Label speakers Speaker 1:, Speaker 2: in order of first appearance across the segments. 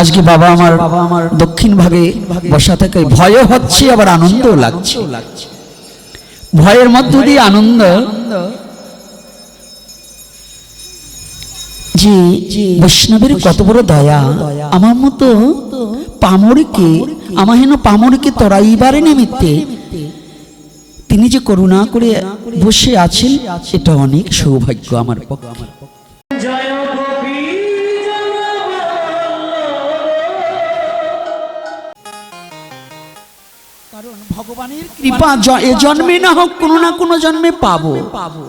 Speaker 1: আজকে বাবা আমার বাবা আমার দক্ষিণ ভাগে বসা থেকে ভয়ও হচ্ছে, আবার আনন্দও লাগছে। ভয়ের মধ্য দিয়ে আনন্দ। যে বৈষ্ণবের কত বড় দয়া, আমার মতো পামরকে, আমার হেন পামরকে তরাইবার নিমিত্তে তিনি যে করুণা করে বসে আছেন, এটা অনেক সৌভাগ্য আমার পক্ষে। ভগবানের কৃপা এ জন্মে না হোক কোনো না কোনো জন্মে পাবো। পাবো।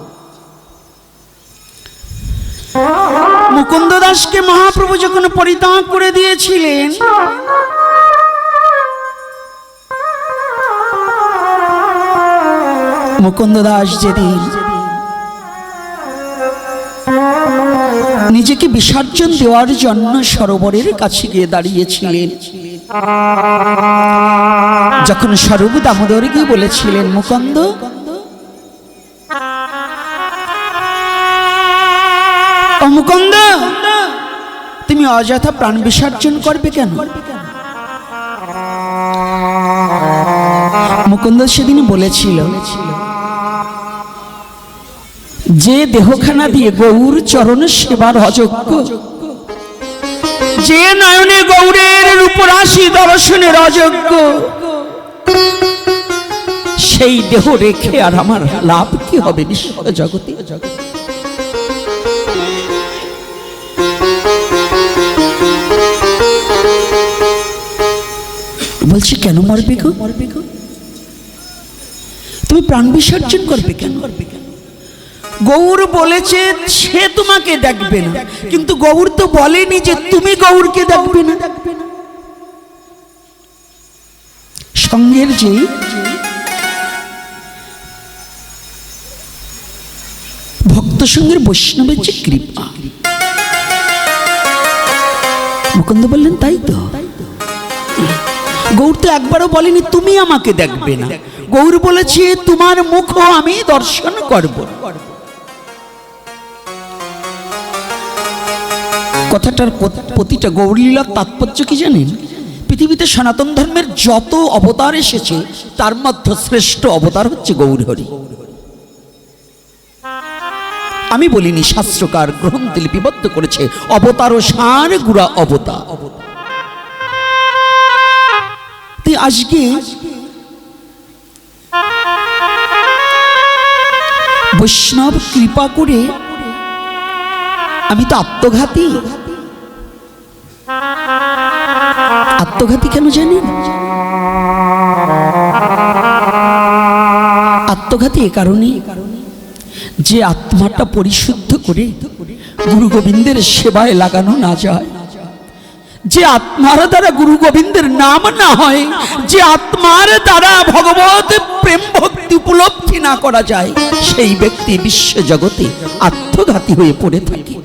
Speaker 1: মুকুন্দ দাসকে মহাপ্রভু যখন পরিত্যাগ করে দিয়েছিলেন মুকুন্দ দাস যেদিন নিজেকে বিসর্জন দেওয়ার জন্য সরোবরের কাছে গিয়ে দাঁড়িয়েছিলেন যখন স্বরূপ দামোদর গিয়ে বলেছিলেন মুকন্দ মুকন্দ, তুমি অযথা প্রাণ বিসর্জন করবে কেন? মুকুন্দ সেদিন বলেছিল, যে দেহখানা দিয়ে গৌর চরণ সেবার অযোগ্য যে নয়নে গৌরের রূপরাশি দর্শনের অযোগ্য, সেই দেহ রেখে আর আমার লাভ কি হবে বিশ্ব জগতে বলছি, কেন মরবে গো? মরবে গো তুমি প্রাণ বিসর্জন করবে কেন করবে কেন? গৌর বলেছে, সে তোমাকে দেখবে না। কিন্তু গৌর তো বলেনি যে, তুমি গৌরকে দেখবে না। সঙ্গের যে ভক্ত সঙ্গের বৈষ্ণবের যে কৃপা। মুকুন্দ বললেন, তাই তো। গৌর তো একবারও বলেনি, তুমি আমাকে দেখবে না। গৌর বলেছে, তোমার মুখও আমি দর্শন করব। কথাটার প্রতিটা গৌরলীলার তাৎপর্য কি জানেন? পৃথিবীতে সনাতন ধর্মের যত অবতার এসেছে, তার মধ্যে শ্রেষ্ঠ অবতার হচ্ছে গৌরহরি। আমি বলিনি শাস্ত্রকার গ্রন্থে লিপিবদ্ধ করেছে অবতার ও সার গুড়া অবতার। আজকে বৈষ্ণব কৃপা করে আমি তো আত্মঘাতী। আত্মঘাতী কেন জানি? আত্মঘাতী এ কারণে যে আত্মাটা পরিশুদ্ধ করে গুরু গোবিন্দের সেবায় লাগানো না যায়, যে আত্মার দ্বারা গুরু গোবিন্দের নাম না হয়, যে আত্মার দ্বারা ভগবত প্রেম ভক্তি উপলব্ধি না করা যায়, সেই ব্যক্তি বিশ্ব জগতে আত্মঘাতী হয়ে পড়ে থাকে।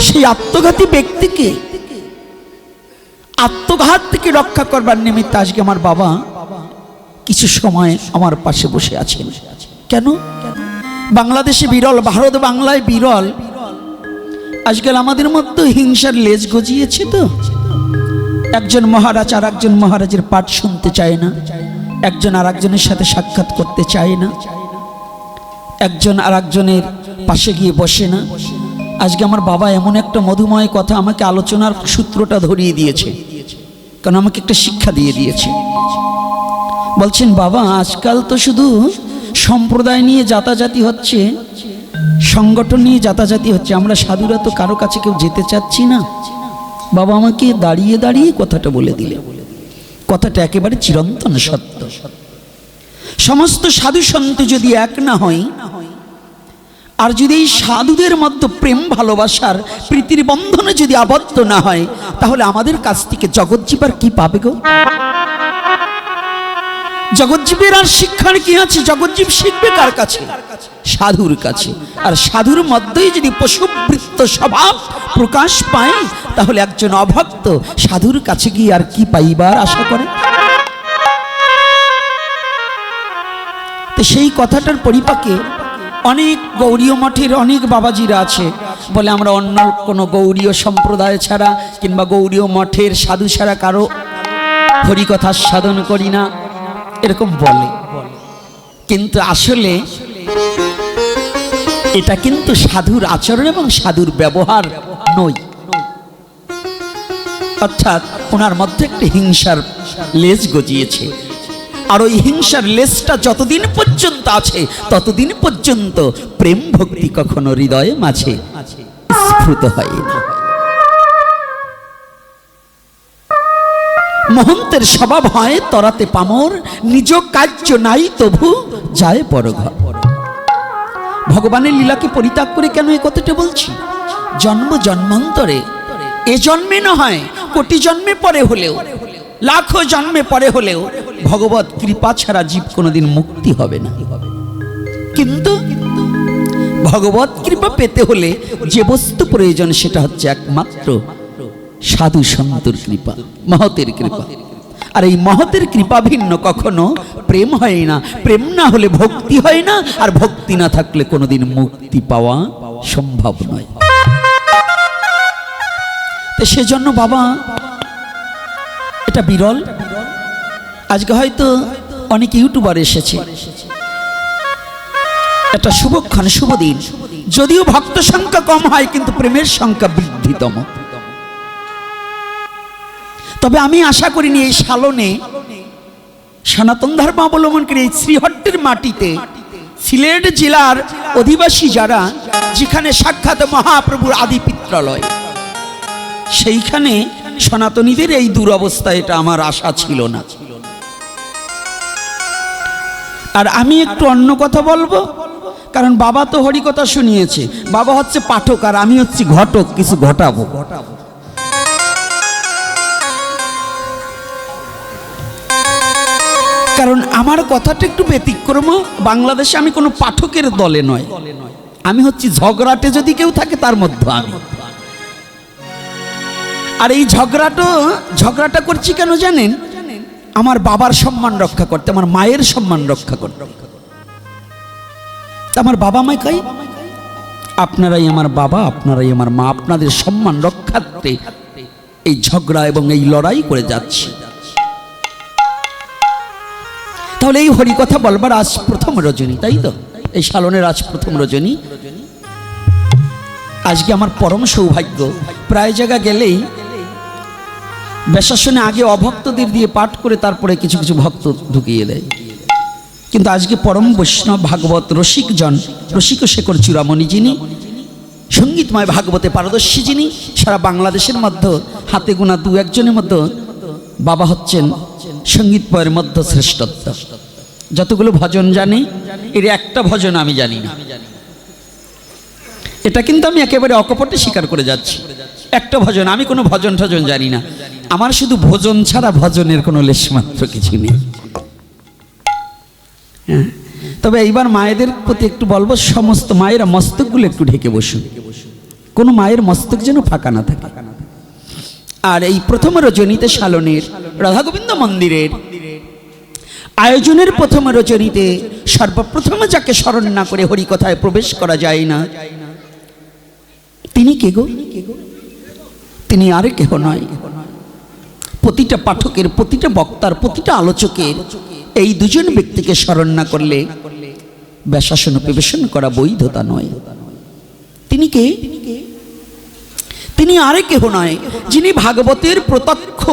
Speaker 1: সেই আত্মঘাতী ব্যক্তিকে আত্মঘাত থেকে রক্ষা করবার নিমিত্তে আজকে আমার বাবা কিছু সময় আমার পাশে বসে আছেন। কেন? বাংলাদেশে বিরল, ভারত বাংলায় বিরল। আজকাল আমাদের মধ্যে হিংসার লেজ গজিয়েছে তো। একজন মহারাজ আর একজন মহারাজের পাঠ শুনতে চায় না। একজন আর একজনের সাথে সাক্ষাৎ করতে চায় না। একজন আর একজনের পাশে গিয়ে বসে না। আজকে আমার বাবা এমন একটা মধুময় কথা আমাকে আলোচনার সূত্রটা ধরিয়ে দিয়েছে। কারণ আমাকে একটা শিক্ষা দিয়ে দিয়েছে। বলছেন, বাবা, আজকাল তো শুধু সম্প্রদায় নিয়ে যাতাযাতি হচ্ছে, সংগঠন নিয়ে যাতাযাতি হচ্ছে। আমরা সাধুরা তো কারও কাছে কেউ যেতে চাচ্ছি না। বাবা আমাকে দাঁড়িয়ে দাঁড়িয়ে কথাটা বলে দিলে। কথাটা একেবারে চিরন্তন সত্য। সমস্ত সাধু সন্ত যদি এক না হয় আর যদি এই সাধুদের মধ্যে প্রেম, ভালোবাসার প্রীতির বন্ধনে যদি আবদ্ধ না হয়, তাহলে আমাদের কাছ থেকে জগৎজীবার কি পাবে গো? জগৎজীবের আর শিক্ষার কি আছে? জগৎজীব শিখবে কার কাছে? সাধুর কাছে। আর সাধুর মধ্যেই যদি পশুবৃত্ত স্বভাব প্রকাশ পায়, তাহলে একজন অভক্ত সাধুর কাছে গিয়ে আর কি পাইবার আশা করে? তো সেই কথাটার পরিপাকে অনেক গৌরীয় মঠের অনেক বাবাজিরা আছে বলে আমরা অন্য কোনো গৌরীয় সম্প্রদায় ছাড়া কিংবা গৌরীয় মঠের সাধু ছাড়া কারও হরিকথা সাধন করি না, এরকম বলে। কিন্তু আসলে এটা কিন্তু সাধুর আচরণ এবং সাধুর ব্যবহার নয়। অর্থাৎ ওনার মধ্যে একটি হিংসার লেজ গজিয়েছে। আর ওই হিংসার লেজটা যতদিন পর্যন্ত আছে, ততদিন পর্যন্ত প্রেম ভক্তি কখনো হৃদয়ে মাঝে স্ফুত হয় না। মহন্তের স্বভাব হয় তরাতে পামর, নিজ কার্য নাই তবু যায় পরঘর। ভগবানের লীলাকে পরিত্যাগ করে কেন এ কথাটা বলছি? জন্ম জন্মান্তরে এ জন্মে না হয়, কোটি জন্মে পরে হলেও, লাখো জন্মে পরে হলেও ভগবত কৃপা ছাড়া জীব কোনোদিন মুক্তি হবে না। কিন্তু ভগবত কৃপা পেতে হলে যে বস্তু প্রয়োজন সেটা হচ্ছে একমাত্র সাধু সন্তর কৃপা, মহতের কৃপা। আর এই মহতের কৃপা ভিন্ন, কখনো প্রেম হয় না। প্রেম না হলে ভক্তি হয় না, আর ভক্তি না থাকলে কোনোদিন মুক্তি পাওয়া সম্ভব নয়। তো সেজন্য বাবা, এটা বিরল। আজকে হয়তো অনেক ইউটিউবার এসেছে। একটা শুভক্ষণ, শুভ দিন। যদিও ভক্ত সংখ্যা কম হয়, কিন্তু প্রেমের সংখ্যা বৃদ্ধিতম। তবে আমি আশা করিনি এই সালনে সনাতন ধর্ম অবলম্বন করে এই শ্রীহট্টের মাটিতে সিলেট জেলার অধিবাসী যারা, যেখানে সাক্ষাৎ মহাপ্রভুর আদি পিত্রালয় সেইখানে সনাতনীদের এই দুরবস্থা, এটা আমার আশা ছিল না। আর আমি একটু অন্য কথা বলব? কারণ বাবা তো হরিকথা শুনিয়েছে। বাবা হচ্ছে পাঠক আর আমি হচ্ছি ঘটক, কিছু ঘটাবো। ঘটাবো কারণ আমার কথাটা একটু ব্যতিক্রম, বাংলাদেশে আমি কোনো পাঠকের দলে নয়। আমি হচ্ছি ঝগড়াটে যদি কেউ থাকে, তার মধ্যে আমি। আর এই ঝগড়াটা ঝগড়াটা করছি কেন জানেন? আমার বাবার সম্মান রক্ষা করতে, আমার মায়ের সম্মান রক্ষা করতে। আমার বাবা মাই কাই? আপনারাই আমার বাবা, আপনারাই আমার মা, আপনাদের সম্মান রক্ষার্থে এই ঝগড়া এবং এই লড়াই করে যাচ্ছি। তাহলে এই হরি কথা বলবার আজ প্রথম রজনী, তাই তো? এই সালনের আজ প্রথম রজনী। আজকে আমার পরম সৌভাগ্য, প্রায় জায়গা গেলেই বেশাসনে আগে অভক্তদের দিয়ে পাঠ করে তারপরে কিছু কিছু ভক্ত ঢুকিয়ে দেয়। কিন্তু আজকে পরম বৈষ্ণব ভাগবত রসিকজন রসিক শেখর চূড়ামণি যিনি, সঙ্গীতময় ভাগবতে পারদর্শী যিনি, সারা বাংলাদেশের মধ্যে, হাতে গোনা দু একজনের মধ্যে বাবা হচ্ছেন সঙ্গীতময়ের মধ্যে শ্রেষ্ঠত্ব। যতগুলো ভজন জানি, এর একটা ভজন আমি জানি না। এটা কিন্তু আমি একেবারে অকপটে স্বীকার করে যাচ্ছি। একটা ভজন, আমি কোনো ভজন ঠজন জানি না। আমার শুধু ভোজন ছাড়া ভজনের কোনো লেশমাত্র কিছু নেই। হ্যাঁ। তবে এইবার মায়েদের প্রতি একটু বলব, সমস্ত মায়েরা মস্তকগুলো একটু ঢেকে বসুন। কোনো মায়ের মস্তক যেন ফাঁকা না থাকে। আর এই প্রথম রজনীতে সালনের রাধা গোবিন্দ মন্দিরের আয়োজনের প্রথম রজনীতে সর্বপ্রথমে যাকে স্মরণ না করে হরিকথায় প্রবেশ করা যায় না, তিনি কে গো? তিনি আর কেহ নয়। প্রতিটা পাঠকের, প্রতিটা বক্তার, প্রতিটা আলোচকের এই দুজন ব্যক্তিকে স্মরণ না করলে ব্যাসাসন প্রবেশন করা বৈধতা নয়। তিনি কে? তিনি আরে কেহ নয়, যিনি ভাগবতের প্রত্যক্ষ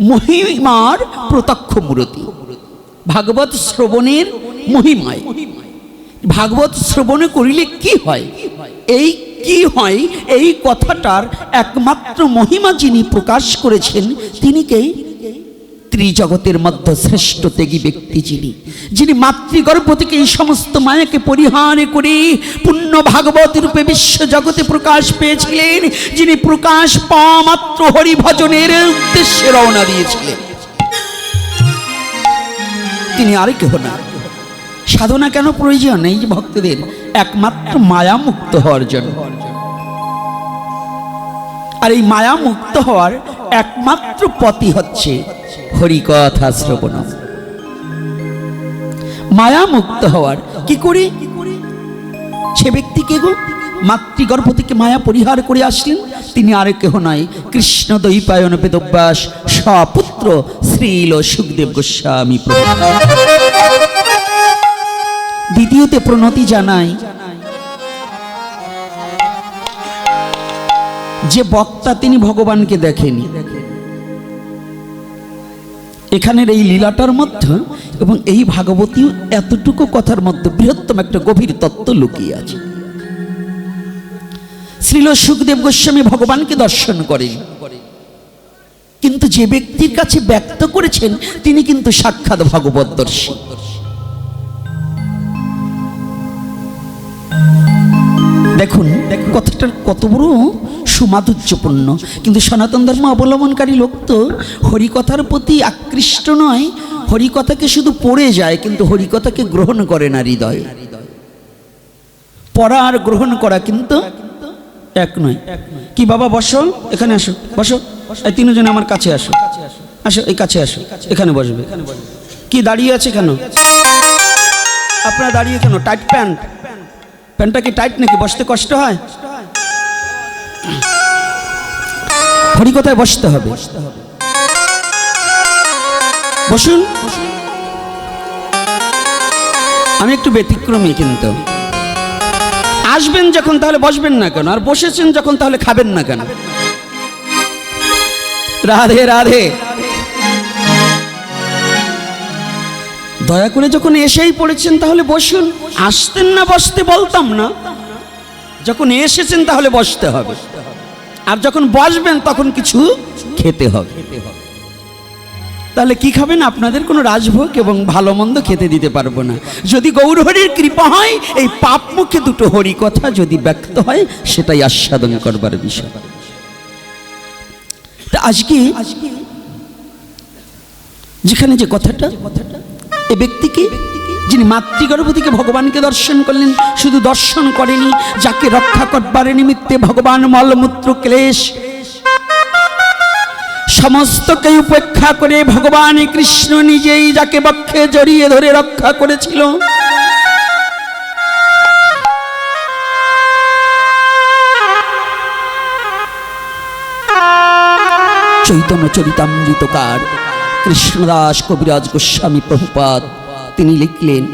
Speaker 1: মহিমার প্রত্যক্ষ মূরতি। ভাগবত শ্রবণের মহিমায়। ভাগবত শ্রবণে করিলে কি হয়? এই কি হয়? এই কথাটার একমাত্র মহিমা যিনি প্রকাশ করেছেন, তিনি কে? ত্রিজগতের মধ্যে শ্রেষ্ঠ ত্যাগী ব্যক্তি যিনি যিনি মাতৃগর্ভ থেকে এই সমস্ত মায়াকে পরিহার করে পূর্ণ ভাগবত রূপে বিশ্ব জগতে প্রকাশ পেয়েছিলেন, যিনি প্রকাশ পাওয়া মাত্র হরিভজনের উদ্দেশ্যে রওনা দিয়েছিলেন। তিনি আর কেহ না সাধনা কেন প্রয়োজন এই ভক্তদের? একমাত্র মায়া মুক্ত হওয়ার জন্য। আর এই মায়া মুক্ত হওয়ার একমাত্র পথই হচ্ছে হরিকথা শ্রবণ মায়া মুক্ত হওয়ার কি করে? সে ব্যক্তিকে গো? মাতৃগর্ভ থেকে মায়া পরিহার করে আসলেন। তিনি আর কেহ নয় কৃষ্ণ দৈপায়ন বেদব্যাস সপুত্র শ্রীল সুখদেব গোস্বামী দ্বিতীয়তে প্রণতি জানাই যে বক্তা তিনি ভগবানকে দেখেনি। এখানের এই লীলাটার মধ্যে এবং এই ভাগবতী এতটুকু কথার মধ্যে বৃহত্তম একটা গভীর তত্ত্ব লুকিয়ে আছে। শ্রীল সুখদেব গোস্বামী ভগবানকে দর্শন করেন। কিন্তু যে ব্যক্তির কাছে ব্যক্ত করেছেন, তিনি কিন্তু সাক্ষাৎ ভগবদ্দর্শী দেখুন, কথাটার কত বড় সুমাধুর্যপূর্ণ। কিন্তু সনাতন ধর্ম অবলম্বনকারী লোক তো হরিকথার প্রতি আকৃষ্ট নয়। হরিকথাকে শুধু পড়ে যায়, কিন্তু হরিকথাকে গ্রহণ করে না হৃদয়। পড়া আর গ্রহণ করা কিন্তু এক নয়। কি বাবা, বসো, এখানে আসো, বসো। এই তিনজন আমার কাছে আসো। আসো, এই কাছে আসো, এখানে বসবে। কি দাঁড়িয়ে আছে কেন? আপনারা দাঁড়িয়ে কেন? টাইট প্যান্ট প্যান্টটা কি টাইট নাকি? বসতে কষ্ট হয়? হরিকথায় বসতে হবে। বসুন। আমি একটু ব্যতিক্রমী কিন্তু। আসবেন যখন তাহলে বসবেন না কেন? আর বসেছেন যখন তাহলে খাবেন না কেন? রাধে রাধে। দয়া করে যখন এসেই পড়েছেন তাহলে বসুন। আসতেন না, বসতে বলতাম না। যখন এসেছেন তাহলে বসতে হবে। আর যখন বসবেন তখন কিছু খেতে হবে। তাহলে কি খাবেন? আপনাদের কোনো রাজভোগ এবং ভালো মন্দ খেতে দিতে পারব না। যদি গৌরহরির কৃপা হয়, এই পাপ মুখে দুটো হরি কথা যদি ব্যক্ত হয়, সেটাই আস্বাদন করবার বিষয়। তা আজকে যেখানে যে কথাটা, এ ব্যক্তিকে যিনি মাতৃগর্ভ থেকে ভগবানকে দর্শন করলেন, শুধু দর্শন করেনি, যাকে রক্ষা করবার নিমিত্তে ভগবান মলমূত্র ক্লেশ। সমস্তকে উপেক্ষা করে ভগবান কৃষ্ণ নিজেই যাকে বক্ষে জড়িয়ে ধরে রক্ষা করেছিল। চৈতন্য চরিতামৃতকার কৃষ্ণদাস কবিরাজ গোস্বামী প্রভুপাদ তিনি লিখলেন,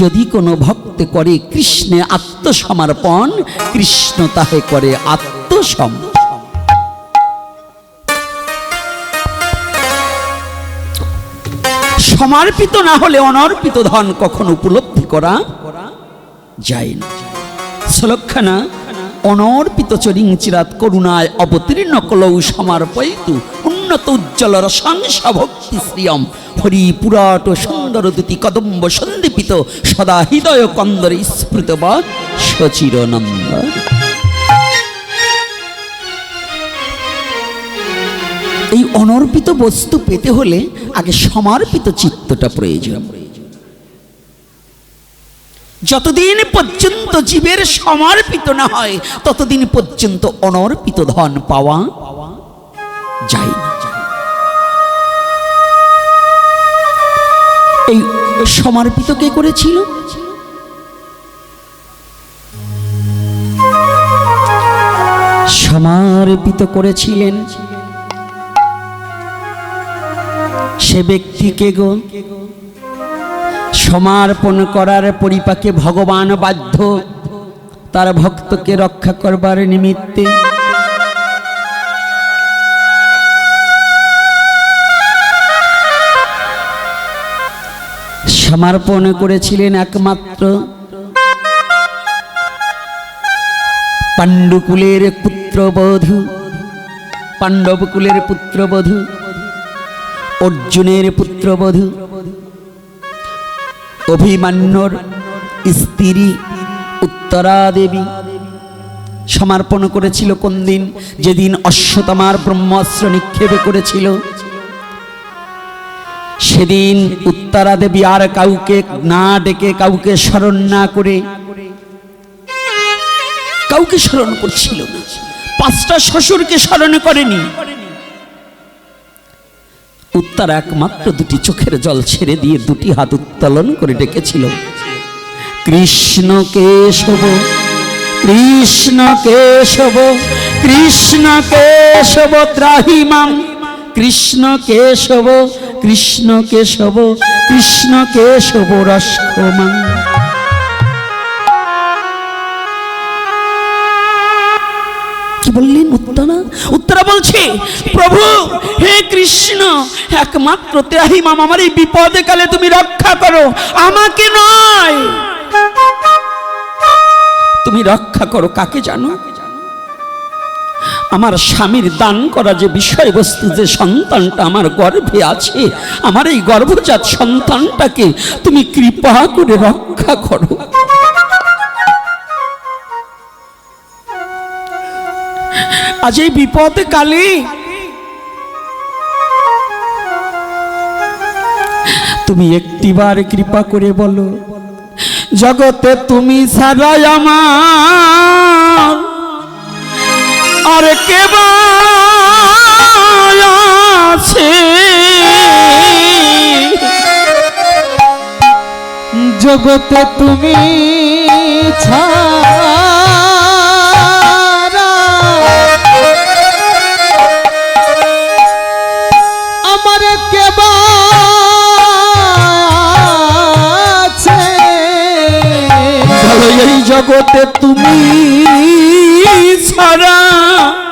Speaker 1: যদি কোনো ভক্ত করে কৃষ্ণে আত্মসমর্পণ, কৃষ্ণ তাহে করে আত্মসম সমর্পিত না হলে অনর্পিত ধন কখনো উপলব্ধি করা যায় না। শ্লোকখানা অনর্পিত চরিং চিরাত করুণায় অবতীর্ণ কলৌ সমর্পয়তু উন্নত উজ্জ্বল রসাংসা ভক্তি শ্রিয়ম। হরি পুরাট সুন্দর দুতি কদম্ব সন্দীপিত, সদা হৃদয় কন্দরে স্ফুত বা সচিরনন্দ এই অনর্পিত বস্তু পেতে হলে আগে সমর্পিত চিত্তটা প্রয়োজন। যতদিন পর্যন্ত জীবের সমর্পিত না হয়, ততদিন পর্যন্ত অনর্পিত ধন পাওয়া যায় না। এই সমর্পিত কে করেছিল? সমর্পিত করেছিলেন সে ব্যক্তিকে গো? সমর্পণ করার পরিপাকে ভগবান বাধ্য। তার ভক্তকে রক্ষা করবার নিমিত্তে সমর্পণ করেছিলেন একমাত্র পাণ্ডুকুলের পুত্রবধূ, পাণ্ডবকুলের পুত্রবধূ, অর্জুনের পুত্রবধূ, অভিমান্যর স্ত্রী উত্তরা দেবী সমর্পণ করেছিল কোন দিন যেদিন অশ্বতমার ব্রহ্মাস্ত্র নিক্ষেপ করেছিল। সেদিন উত্তরা দেবী আর কাউকে না ডেকে কাউকে স্মরণ না করে কাউকে স্মরণ করছিল পাঁচটা শ্বশুরকে স্মরণ করেনি। উত্তর একমাত্র দুটি চোখের জল ছেড়ে দিয়ে দুটি হাত উত্তোলন করে ডেকেছিল। কৃষ্ণ কেশব কৃষ্ণ কেশব কৃষ্ণ কেশব ত্রাহিমাম কৃষ্ণ কেশব কৃষ্ণ কেশব কৃষ্ণ কেশব রসকমাং বললেন উত্তরা? উত্তরা বলছে, প্রভু, হে কৃষ্ণ, একমাত্র ত্রাহিমাম আমার এই বিপদে কালে তুমি রক্ষা করো। আমাকে নয়। তুমি রক্ষা করো কাকে জানো? আমার স্বামীর দান করা যে বিষয়বস্তু, যে সন্তানটা আমার গর্ভে আছে, আমার এই গর্ভজাত সন্তানটাকে তুমি কৃপা করে রক্ষা করো। আজ এই বিপদ কালে তুমি একটিবার কৃপা করে বলো, জগতে তুমি ছাড়াই আমার আর কে আছে?
Speaker 2: জগতে তুমি আমার কেবা আছে?
Speaker 1: জগতে তুমি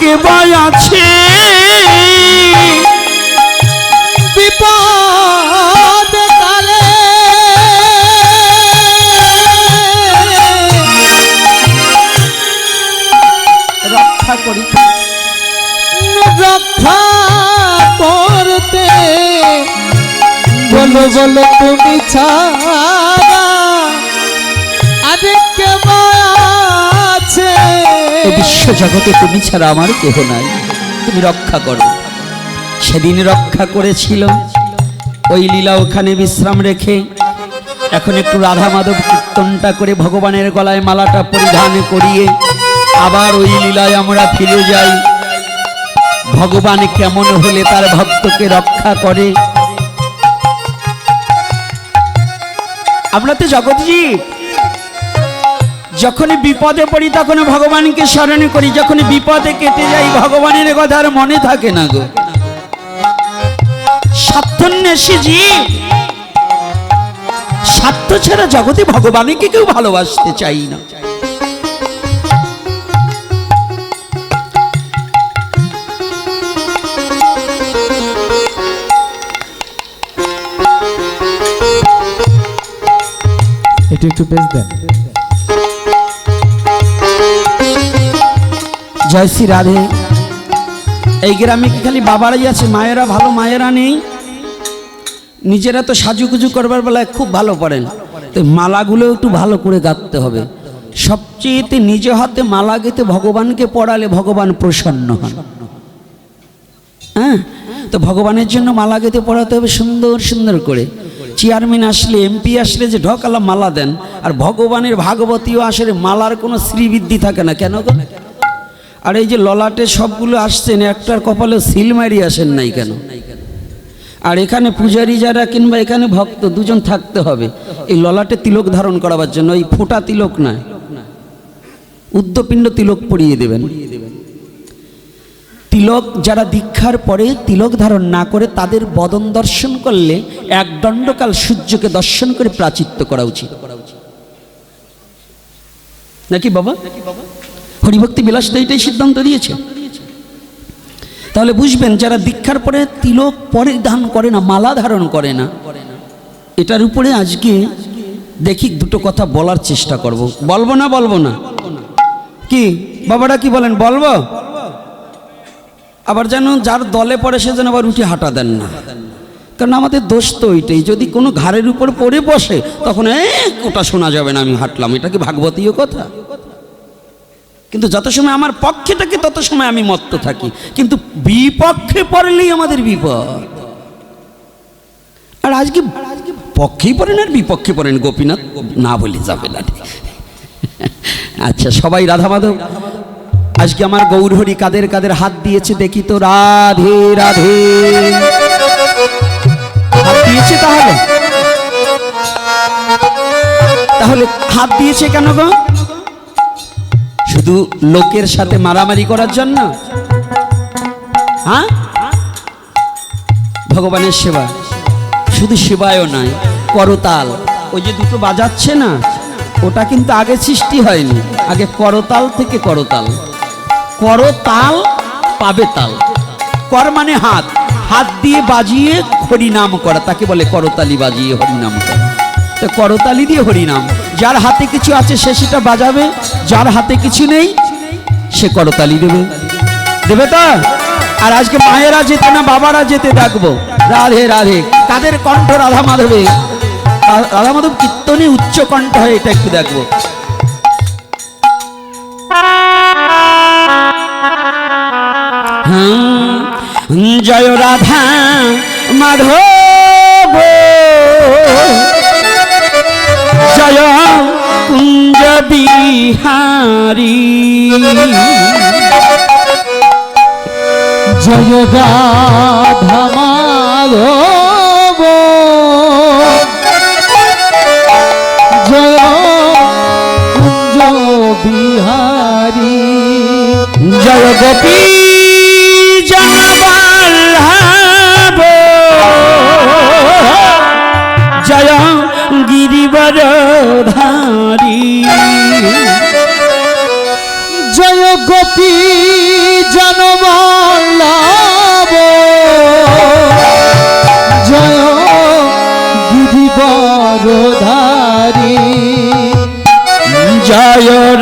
Speaker 1: কে বাই আছে?
Speaker 2: বিপদ কালে।
Speaker 1: রক্ষা করি।
Speaker 2: রক্ষা করতে বলো তুমি ছাড়া আরে কেমন আছে?
Speaker 1: এ বিশ্ব জগতে তুমি ছাড়া আমার কেহ নাই। তুমি রক্ষা করো। সেদিন রক্ষা করেছিল। ওই লীলা ওখানে বিশ্রাম রেখে এখন একটু রাধা মাধব কীর্তনটা করে ভগবানের গলায় মালাটা পরিধান করিয়ে আবার ওই লীলায় আমরা ফিরে যাই। ভগবান কেমন হলে তার ভক্তকে রক্ষা করে? আমরা তো জগৎজীব যখনই বিপদে পড়ি তখন ভগবানকে স্মরণ করি। যখন বিপদে কেটে যাই, ভগবানের কথা আর মনে থাকে না গো। স্বার্থ ছাড়া জগতে ভগবানকে কেউ ভালোবাসতে চাই না।
Speaker 2: একটু বেশ দেন।
Speaker 1: জয় শ্রী রাধে। এই গ্রামে কি খালি বাবারাই আছে? মায়েরা ভালো, মায়েরা নেই? নিজেরা তো সাজুগুজু করবার বেলায় খুব ভালো পারেন। তো মালাগুলো একটু ভালো করে গাঁথতে হবে। সবচেয়েতে নিজে হাতে মালা গেতে ভগবানকে পড়ালে ভগবান প্রসন্ন হন। হ্যাঁ? তো ভগবানের জন্য মালা গেতে পড়াতে হবে সুন্দর সুন্দর করে। চেয়ারম্যান আসলে, এমপি আসলে যে ঢকালা মালা দেন, আর ভগবানের ভাগবতীও আসলে মালার কোনো শ্রীবৃদ্ধি থাকে না। কেন আর এই যে ললাটে সবগুলো আসছেন, একটার কপালে সিল মারি আসেন নাই কেন? আর এখানে পূজারি যারা কিংবা এখানে ভক্ত, দুজন থাকতে হবে। এই ললাটে তিলক ধারণ করাবার জন্য, এই ফোঁটা তিলক নয় উদ্যপিণ্ড তিলক পরিয়ে দেবেন। তিলক যারা দীক্ষার পরে তিলক ধারণ না করে, তাদের বদন দর্শন করলে এক দণ্ডকাল সূর্যকে দর্শন করে প্রাচিত্য করা উচিত। নাকি বাবা নাকি বাবা? হরিভক্তি বিলাস তো এইটাই সিদ্ধান্ত দিয়েছে। তাহলে বুঝবেন, যারা দীক্ষার পরে তিলক পরিধান করে না, মালা ধারণ করে না, এটার উপরে আজকে দেখি দুটো কথা বলার চেষ্টা করব। বলব না বলব না? কি? বাবারা কি বলেন? বলব? আবার যেন যার দলে পড়ে সে যেন আবার উঠে হাঁটা দেন না। কারণ আমাদের দোষ তো ওইটাই যদি কোনো ঘাড়ের উপর পড়ে বসে, তখন এ, ওটা শোনা যাবে না, আমি হাঁটলাম। এটা কি ভাগবতীয় কথা? কিন্তু যত সময় আমার পক্ষে থাকে, তত সময় আমি মত্ত থাকি। কিন্তু বিপক্ষে পড়লেই আমাদের বিপদ। আর আজকে পক্ষেই পড়েন আর বিপক্ষে পড়েন? গোপীনাথ না বলে যাবে না। আচ্ছা সবাই রাধা মাধব আজকে আমার গৌরহরি কাদের কাদের হাত দিয়েছে দেখি তো? রাধে রাধে। হাত দিয়েছে তাহলে? তাহলে হাত দিয়েছে কেন গো? শুধু লোকের সাথে মারামারি করার জন্য? হ্যাঁ? ভগবানের সেবা। শুধু সেবায়ও নয়, করতাল। ওই যে দুটো বাজাচ্ছে না, ওটা কিন্তু আগে সৃষ্টি হয়নি। আগে করতাল থেকে করতাল। করতাল পাবে তাল। কর মানে হাত। হাত দিয়ে বাজিয়ে হরিনাম করা। তাকে বলে করতালি বাজিয়ে হরিনাম করা। তো করতালি দিয়ে হরিনাম। যার হাতে কিছু আছে সে সেটা বাজাবে যার হাতে কিছু নেই সে করতালি দেবে। দেবে তো? আর আজকে মায়েরা যেতে না বাবারা যেতে দেখব রাধে রাধে। কাদের কণ্ঠ রাধা মাধবে? রাধা মাধব কীর্তনে উচ্চ কণ্ঠ হয় এটা একটু দেখব। হুম, জয় রাধা মাধব। বিহারী।
Speaker 2: জয় রাধা জয় বিহারী।
Speaker 1: জয় গোপী জয়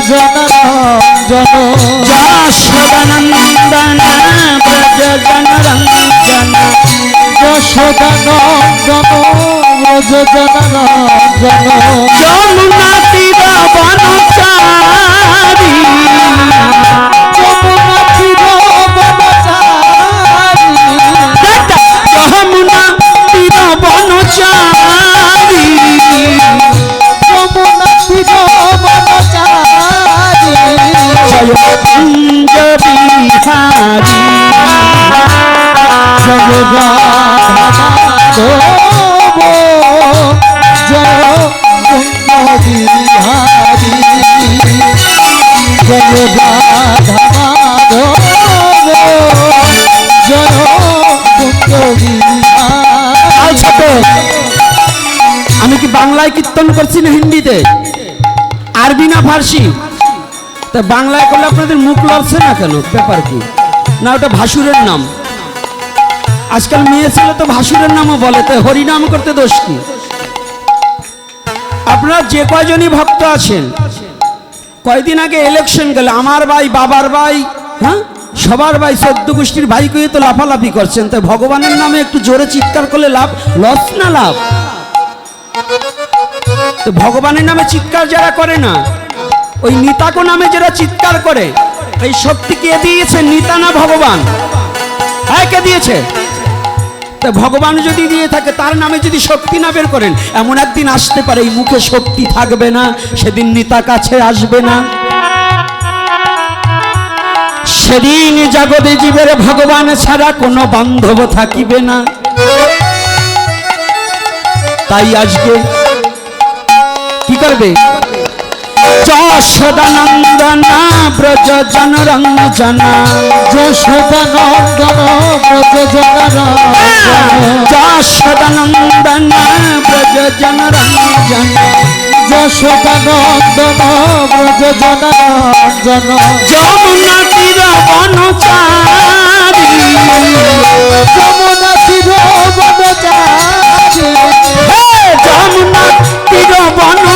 Speaker 1: জনরঞ্জন
Speaker 2: যশোদানন্দন
Speaker 1: ব্রজ জনরঞ্জন
Speaker 2: যশোদানন্দন ব্রজ জনরঞ্জন
Speaker 1: আমি কি বাংলায় কীর্তন করছি না হিন্দিতে? আরবি না ফার্সি? তা বাংলায় করলে আপনাদের মুখ লড়ছে না কেন? ব্যাপার কি? না, ওটা ভাসুরের নাম। আজকাল মেয়ে ছেলে তো ভাসুরের নামও বলে, তো হরিনাম করতে দোষ কি? আপনার যে কয়জনই ভক্ত আছেন, কয়দিন আগে ইলেকশন গেল, আমার ভাই, বাবার ভাই হ্যাঁ? সবার ভাই সদ্য গোষ্ঠীর ভাই কয়ে তো লাফালাফি করছেন তাই ভগবানের নামে একটু জোরে চিৎকার করলে লাভ, লস না লাভ? তো ভগবানের নামে চিৎকার যারা করে না, ওই নিতাকো নামে যারা চিৎকার করে, এই শক্তি কে দিয়েছে, নিতা না ভগবান? হ্যাঁ কে দিয়েছে? তা ভগবান যদি দিয়ে থাকে, তার নামে যদি শক্তি না বের করেন, এমন একদিন আসতে পারে, এই মুখে শক্তি থাকবে না, সেদিন নিতা কাছে আসবে না। সেদিন জগতে জীবের ভগবান ছাড়া কোনো বান্ধব থাকিবে না। তাই আজকে কি করবে? যশোদানন্দনা ব্রজ জন রঞ্জনা
Speaker 2: যশোদানন্দন ব্রজজনরঞ্জন।
Speaker 1: যশোদানন্দনা ব্রজ জন রঞ্জনা
Speaker 2: যশোদানন্দন ব্রজজনরঞ্জন।
Speaker 1: যমুনা তীর বনচারী
Speaker 2: যমুনা তীর বনচারী
Speaker 1: যমুনা তীর বনচারী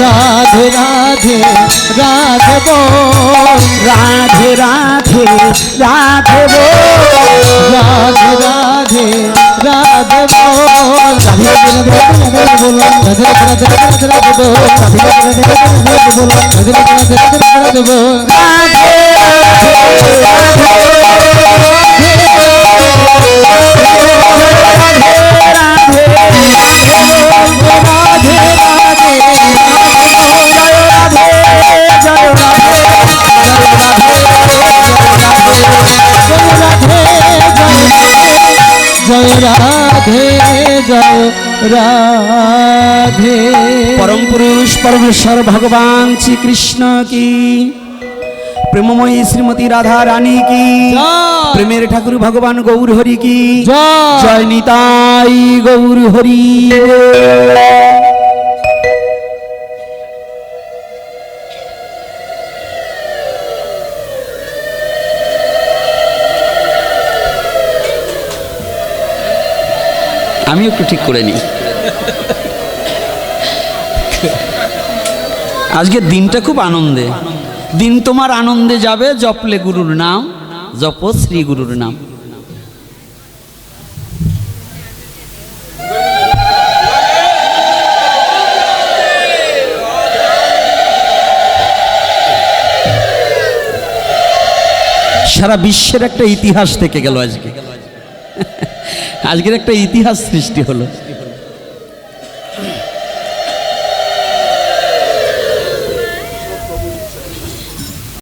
Speaker 2: রাধে রাধে
Speaker 1: রাধে বল
Speaker 2: রাধে রাধে রাধে
Speaker 1: বল
Speaker 2: রাধে রাধে রাধে
Speaker 1: বল
Speaker 2: রাধে রাধে রাধে বল
Speaker 1: রাধে
Speaker 2: জয় রাধে জয় রাধে।
Speaker 1: পরম পুরুষ পরমেশ্বর ভগবান শ্রীকৃষ্ণ কি? প্রেমময়ী শ্রীমতী রাধা রানী কি প্রেমের ঠাকুর ভগবান গৌর হরি কি? জয় নিতাই গৌর হরি। আমি একটু ঠিক করে নিই। আজকের দিনটা খুব আনন্দে। দিন তোমার আনন্দে যাবে, জপলে গুরুর নাম, জপ শ্রী গুরুর নাম। সারা বিশ্বের একটা ইতিহাস থেকে গেল আজকে। আজকের একটা ইতিহাস সৃষ্টি হলো।